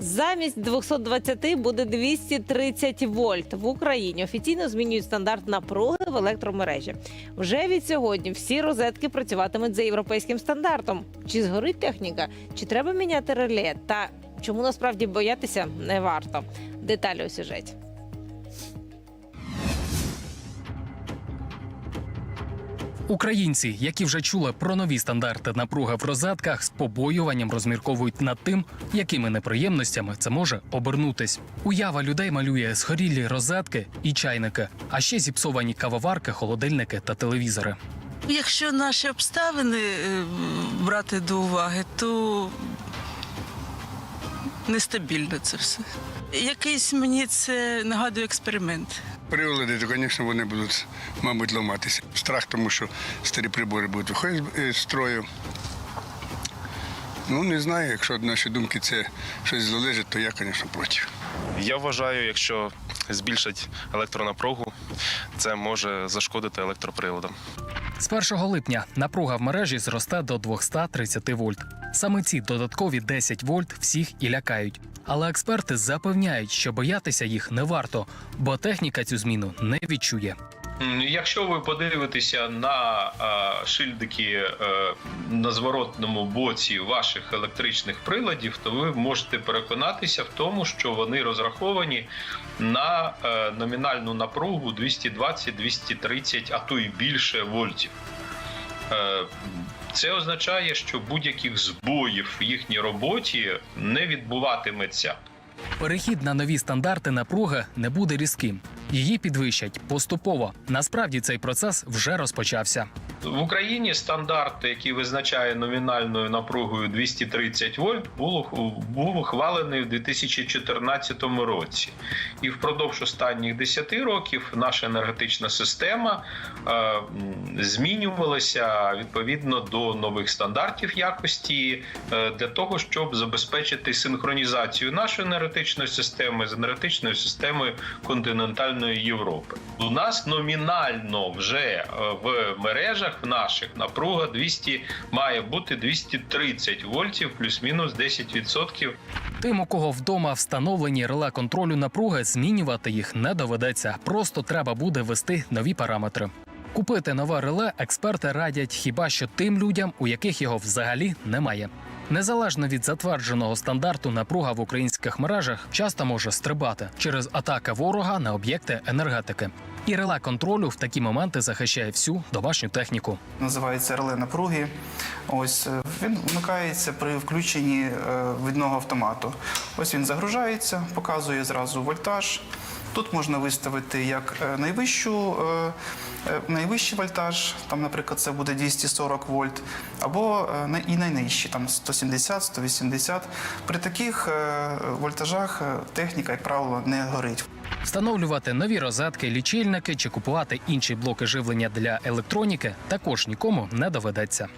Замість 220 буде 230 вольт в Україні. Офіційно змінюють стандарт напруги в електромережі. Вже від сьогодні всі розетки працюватимуть за європейським стандартом. Чи згорить техніка, чи треба міняти реле? Та чому насправді боятися не варто? Деталі у сюжеті. Українці, які вже чули про нові стандарти напруги в розетках, з побоюванням розмірковують над тим, якими неприємностями це може обернутись. Уява людей малює згорілі розетки і чайники, а ще зіпсовані кавоварки, холодильники та телевізори. Якщо наші обставини е, брати до уваги, то нестабільно це все. Якийсь мені це нагадує експеримент. Приводи, то, звісно, вони будуть, мабуть, ламатися. Страх, тому що старі прибори будуть виходити з строю. Ну, не знаю, якщо від нашої думки це щось залежить, то я, звісно, проти. Я вважаю, якщо збільшать електронапругу, це може зашкодити електроприладам. З 1 липня напруга в мережі зросте до 230 вольт. Саме ці додаткові 10 вольт всіх і лякають. Але експерти запевняють, що боятися їх не варто, бо техніка цю зміну не відчує. Якщо ви подивитеся на шильдики е, на зворотному боці ваших електричних приладів, то ви можете переконатися в тому, що вони розраховані на е, номінальну напругу 220-230, а то й більше вольтів. Е, Це означає, що будь-яких збоїв в їхній роботі не відбуватиметься. Перехід на нові стандарти напруги не буде різким. Її підвищать поступово. Насправді цей процес вже розпочався. В Україні стандарт, який визначає номінальною напругою 230 вольт, був, був ухвалений в 2014 році. І впродовж останніх 10 років наша енергетична система е, змінювалася відповідно до нових стандартів якості е, для того, щоб забезпечити синхронізацію нашої енергетичної системи з енергетичною системою континентальної Європи. У нас номінально вже е, в мережах наших напруга 200 має бути 230 вольтів плюс-мінус 10%. Тим, у кого вдома встановлені реле контролю напруги, змінювати їх не доведеться. Просто треба буде ввести нові параметри. Купити нове реле експерти радять хіба що тим людям, у яких його взагалі немає. Незалежно від затвердженого стандарту, напруга в українських мережах часто може стрибати через атаки ворога на об'єкти енергетики. І реле контролю в такі моменти захищає всю домашню техніку. називається реле напруги. Ось е, він вмикається при включенні е, відного автомату. Ось він загружається, показує зразу вольтаж. Тут можна виставити як е, найвищу, найвищий вольтаж, там, наприклад, це буде 240 вольт, або і найнижчий, там 170, 180. При таких вольтажах техніка, як правило, не горить. Встановлювати нові розетки, лічильники чи купувати інші блоки живлення для електроніки також нікому не доведеться.